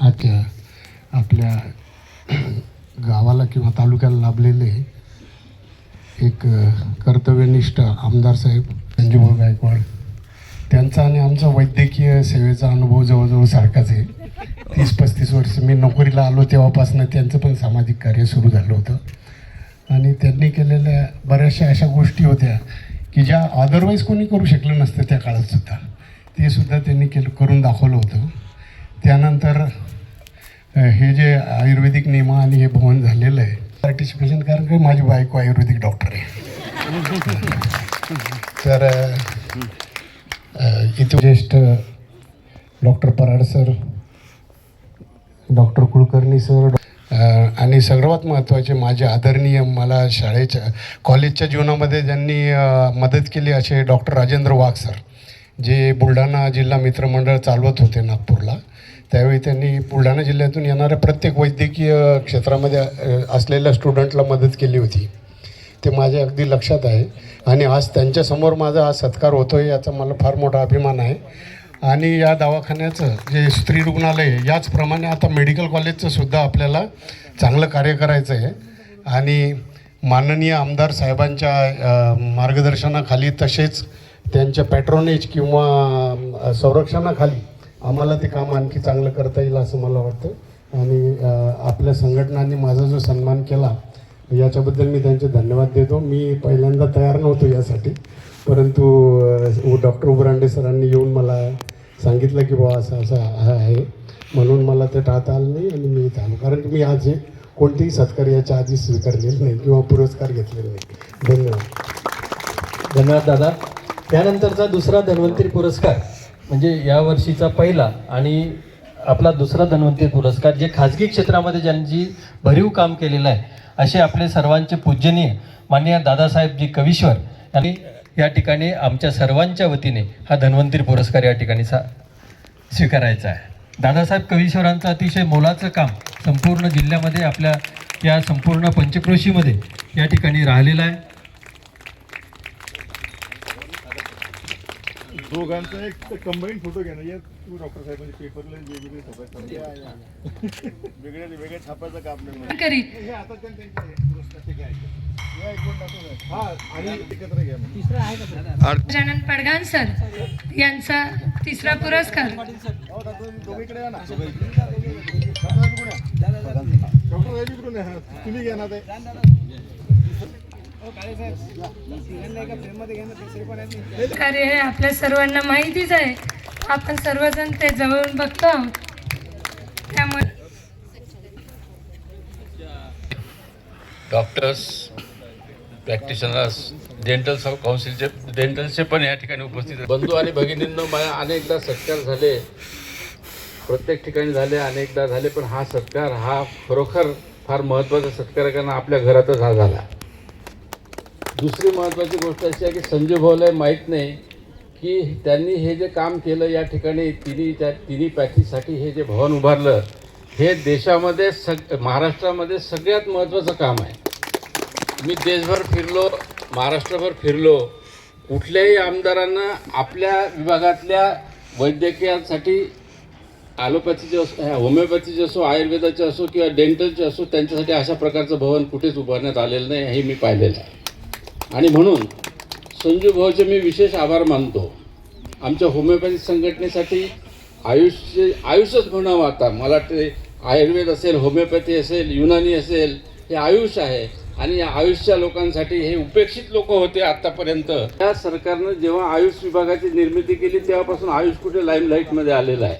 आजच्या आपल्या गावाला किंवा तालुक्याला लाभलेले एक कर्तव्यनिष्ठ आमदार साहेब संजूभाऊ गायकवाड. त्यांचा आणि आमचा वैद्यकीय सेवेचा अनुभव जवळजवळ सारखाच आहे. तीस पस्तीस वर्ष मी नोकरीला आलो तेव्हापासून त्यांचं पण सामाजिक कार्य सुरू झालं होतं. आणि त्यांनी केलेल्या बऱ्याचशा अशा गोष्टी होत्या की ज्या अदरवाईज कोणी करू शकलं नसतं त्या काळात सुद्धा. ते सुद्धा त्यांनी केलं करून दाखवलं होतं. त्यानंतर हे जे आयुर्वेदिक नियमा आणि हे भवन झालेलं आहे पार्टिसिपेशन कारण की माझी बायको आयुर्वेदिक डॉक्टर आहे. तर इथे ज्येष्ठ doctor Parad sir doctor Kulkarni sir आणि सर्वात महत्त्वाचे माझे आदरणीय मला शाळेच्या कॉलेजच्या जीवनामध्ये ज्यांनी मदत केली असे डॉक्टर राजेंद्र वाघ सर जे बुलढाणा जिल्हा मित्रमंडळ चालवत होते नागपूरला त्यावेळी त्यांनी बुलढाणा जिल्ह्यातून येणाऱ्या प्रत्येक वैद्यकीय क्षेत्रामध्ये असलेल्या स्टुडंटला मदत केली होती. ते माझ्या अगदी लक्षात आहे. आणि आज त्यांच्यासमोर माझा हा सत्कार होतो आहे याचा मला फार मोठा अभिमान आहे. आणि या दवाखान्याचं जे स्त्री रुग्णालय याचप्रमाणे आता मेडिकल कॉलेजचं सुद्धा आपल्याला चांगलं कार्य करायचं आहे आणि माननीय आमदार साहेबांच्या मार्गदर्शनाखाली तसेच त्यांच्या पॅट्रोनेज किंवा संरक्षणाखाली आम्हाला ते काम आणखी चांगलं करता येईल असं मला वाटतं. आणि आपल्या संघटनांनी माझा जो सन्मान केला याच्याबद्दल मी त्यांचे धन्यवाद देतो. मी पहिल्यांदा तयार नव्हतो यासाठी. परंतु डॉक्टर उबरांडे सरांनी येऊन मला सांगितलं की बाबा असं असं हा आहे. म्हणून मला ते टाळता आलं नाही आणि मी इथं आलो. कारण की मी आज हे कोणतेही सत्कार याच्या आधी स्वीकारलेलं नाही किंवा पुरस्कार घेतलेले नाही. धन्यवाद. धन्यवाद दादा. त्यानंतरचा दुसरा धन्वंतरी पुरस्कार म्हणजे या वर्षीचा पहिला आणि आपला दुसरा धन्वंतरी पुरस्कार जे खाजगी क्षेत्रामध्ये ज्यांची भरीव काम केलेलं आहे असे आपले सर्वांचे पूजनीय माननीय दादासाहेबजी कवीश्वर यांनी या ठिकाणी आमच्या सर्वांच्या वतीने हा धन्वंतरी पुरस्कार या ठिकाणी सा स्वीकारायचा आहे. दादासाहेब कवीश्वरांचं अतिशय मोलाचं काम संपूर्ण जिल्ह्यामध्ये आपल्या या संपूर्ण पंचक्रोशीमध्ये या ठिकाणी राहिलेलं आहे. दोघांचा एक कंबाईन फोटो घ्या ना या तू डॉक्टर साहेबांचे पेपरला वेगवेगळे छापायचे वेगळ्या वेगळ्या छापायचं काम नाही करीत हे आता त्यांचे पुरस्कार ते घ्यायचे या एक दोन दाखव हा आणि एकत्र घ्या मग. गजानन पडगाण सर यांचा तिसरा पुरस्कार. तुम्ही घ्या ना ते कार्य हे आपल्या सर्वांना माहितीच आहे. आपण सर्वजण ते जवळून बघतो त्यामुळे डॉक्टर्स प्रॅक्टिशनर्स डेंटल सब काउन्सिलचे डेंटलचे पण या ठिकाणी उपस्थित बंधू आणि भगिनींना मला अनेकदा सत्कार झाले. प्रत्येक ठिकाणी झाले अनेकदा झाले पण हा सत्कार हा खरोखर फार महत्त्वाचा सत्कार कारण आपल्या घरातच हा झाला. दुसरी महत्त्वाची गोष्ट अशी आहे की संजय भाऊला माहीत नाही की त्यांनी हे जे काम केलं या ठिकाणी तिन्ही त्या तिन्ही पॅथीसाठी हे जे भवन उभारलं हे देशामध्ये सग महाराष्ट्रामध्ये सगळ्यात महत्त्वाचं काम आहे. मी देशभर फिरलो महाराष्ट्रभर फिरलो. कुठल्याही आमदारांना आपल्या विभागातल्या वैद्यकीयासाठी ॲलोपॅथीचे असो ह्या होमिओपॅथीचे असो आयुर्वेदाचे असो किंवा डेंटलचे असो त्यांच्यासाठी अशा प्रकारचं भवन कुठेच उभारण्यात आलेलं नाही हे मी पाहिलेलं आहे. आणि म्हणून संजू भाऊचे मी विशेष आभार मानतो. आमच्या होमिओपॅथी संघटनेसाठी आयुष्य आयुष्यच म्हणावं आता. मला वाटते आयुर्वेद असेल होमिओपॅथी असेल युनानी असेल हे आयुष आहे. आणि या आयुषच्या लोकांसाठी हे उपेक्षित लोक होते आत्तापर्यंत त्या सरकारनं जेव्हा आयुष विभागाची निर्मिती केली तेव्हापासून आयुष कुठे लाईमलाईटमध्ये आलेलं आहे.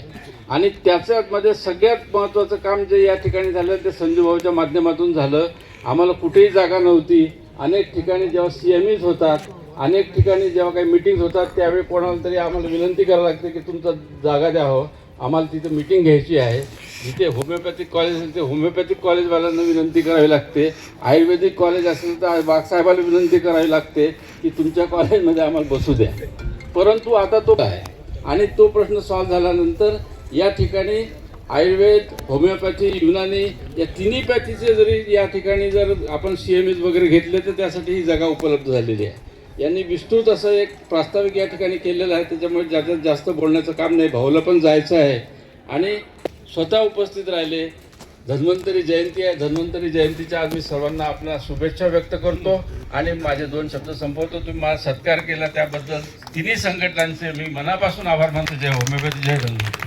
आणि त्याच्यामध्ये सगळ्यात महत्त्वाचं काम जे या ठिकाणी झालं ते संजू भाऊच्या माध्यमातून झालं. आम्हाला कुठेही जागा नव्हती. अनेक ठिकाणी जेव्हा सी एम ईज होतात अनेक ठिकाणी जेव्हा काही मिटिंग्स होतात त्यावेळी कोणाला तरी आम्हाला विनंती करावी लागते की तुमचा जागा द्यावं हो. आम्हाला तिथं मिटिंग घ्यायची आहे. जिथे होमिओपॅथिक कॉलेज असेल ते होमिओपॅथिक कॉलेजवाल्यांना विनंती करावी लागते. आयुर्वेदिक कॉलेज असेल तर बागसाहेबाला विनंती करावी लागते की तुमच्या कॉलेजमध्ये आम्हाला बसू द्या. परंतु आता तो आहे आणि तो प्रश्न सॉल्व्ह झाल्यानंतर या ठिकाणी आयुर्वेद होमिओपॅथी युनानी या तिन्ही पॅथीचे जरी या ठिकाणी जर आपण सी एम एस वगैरे घेतले तर त्यासाठी ही जागा उपलब्ध झालेली आहे. यांनी विस्तृत असं एक प्रास्ताविक या ठिकाणी केलेलं आहे. त्याच्यामुळे जास्तीत जास्त बोलण्याचं काम नाही भाऊला पण जायचं आहे. आणि स्वतः उपस्थित राहिले. धन्वंतरी जयंती आहे. धन्वंतरी जयंतीच्या आज मी सर्वांना आपल्या शुभेच्छा व्यक्त करतो. आणि माझे दोन शब्द संपवतो. तुम्ही मला सत्कार केला त्याबद्दल तिन्ही संघटनांचे मी मनापासून आभार मानतो. जय होमिओपॅथी जय धन्वंतरी.